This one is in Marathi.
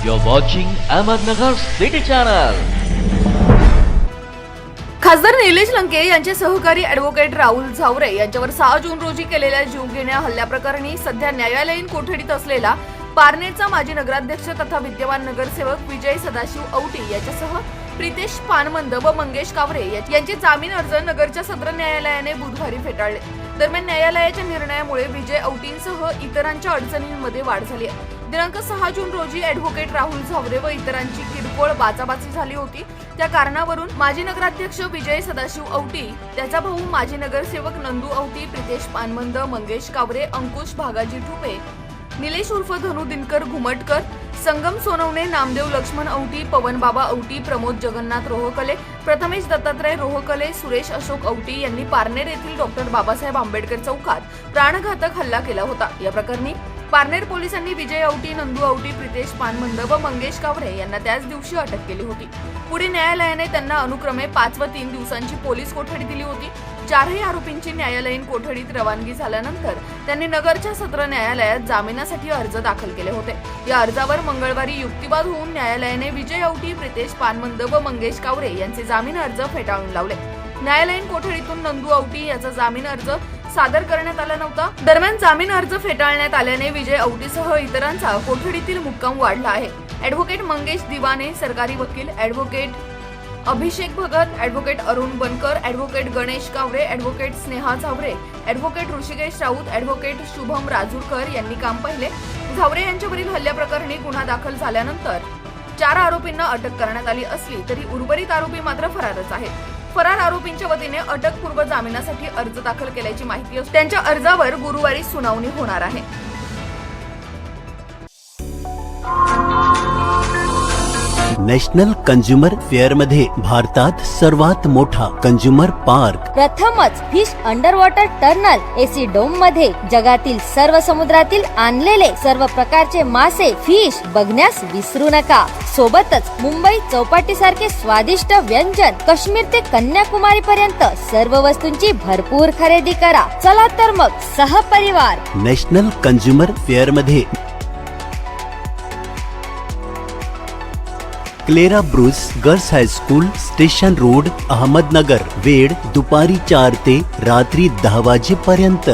You're watching Ahmednagar City Channel. खासदार निलेश लंके यांचे सहकारी अॅडव्होकेट राहुल झावरे यांच्यावर सहा जून रोजी केलेल्या जीवघेण्या हल्ल्याप्रकरणी सध्या न्यायालयीन कोठडीत असलेला पारनेरचा माजी नगराध्यक्ष तथा विद्यमान नगरसेवक विजय सदाशिव औटी याच्यासह प्रितेश पानमंद व मंगेश कावरे यांचे जामीन अर्ज नगरच्या सत्र न्यायालयाने बुधवारी फेटाळले दरम्यान न्यायालयाच्या निर्णयामुळे विजय औटींसह इतरांच्या अडचणींमध्ये वाढ झाली आहे दिनांक सहा जून रोजी ॲडव्होकेट राहुल झावरे व इतरांची किरकोळ बाचाबाची झाली होती. त्या कारणावरून माजी नगराध्यक्ष विजय सदाशिव औटी त्याचा भाऊ माजी नगरसेवक नंदू औटी प्रितेश पानमंद मंगेश कावरे अंकुश भागाजी ठुपे निलेश उर्फ धनु दिनकर घुमटकर संगम सोनवणे नामदेव लक्ष्मण औटी पवन बाबा औटी प्रमोद जगन्नाथ रोहकले प्रथमेश दत्तात्रय रोहकले सुरेश अशोक औटी यांनी पारनेर येथील डॉक्टर बाबासाहेब आंबेडकर चौकात प्राणघातक हल्ला केला होता. या प्रकरणी पारनेर पोलिसांनी विजय औटी नंदू औटी प्रितेश पानमंद व मंगेश कावरे यांना त्याच दिवशी अटक केली होती. पुढे न्यायालयाने त्यांना अनुक्रमे पाच व तीन दिवसांची पोलीस कोठडी दिली होती. चारही आरोपींची न्यायालयीन कोठडीत रवानगी झाल्यानंतर त्यांनी नगरच्या सत्र न्यायालयात जामिनासाठी अर्ज दाखल केले होते. या अर्जावर मंगळवारी युक्तिवाद होऊन न्यायालयाने विजय औटी प्रितेश पानमंद व मंगेश कावरे यांचे जामीन अर्ज फेटाळून लावले. न्यायालयीन कोठडीतून नंदू औटी याचा जामीन अर्ज सादर करण्यात आला नव्हता. दरम्यान जामीन अर्ज फेटाळण्यात आल्याने विजय औटीसह इतरांचा कोठडीतील मुक्काम वाढला आहे. ॲडव्होकेट मंगेश दिवाने सरकारी वकील advocate Abhishek Bhagat advocate Arun Bankar advocate Ganesh Kaware advocate Sneha Zaware advocate Rushikesh Raut advocate Shubham Rajurkar यांनी काम पाहिले. झावरे यांच्यावरील हल्ल्याप्रकरणी गुन्हा दाखल झाल्यानंतर चार आरोपींना अटक करण्यात आली असली तरी उर्वरित आरोपी मात्र फरारच आहेत. फरार आरोपींच्या वतीने अटकपूर्व जामिनासाठी अर्ज दाखल केल्याची माहिती असून त्यांच्या अर्जावर गुरुवारी सुनावणी होणार आहे. नॅशनल कंझ्युमर फेअरमध्ये भारतात सर्वात मोठा कंझ्युमर पार्क. प्रथमच fish under water tunnel AC डोममध्ये जगातील सर्व समुद्रातील आणलेले सर्व प्रकारचे मासे फिश बघण्यास विसरू नका. सोबतच मुंबई चौपाटी सारखे स्वादिष्ट व्यंजन काश्मीर ते कन्याकुमारी पर्यंत सर्व वस्तूंची भरपूर खरेदी करा. चला तर मग सहपरिवार. National consumer फेअरमध्ये. Clara Bruce girls high school station road Ahmednagar वेळ दुपारी चार ते रात्री दहा वाजेपर्यंत.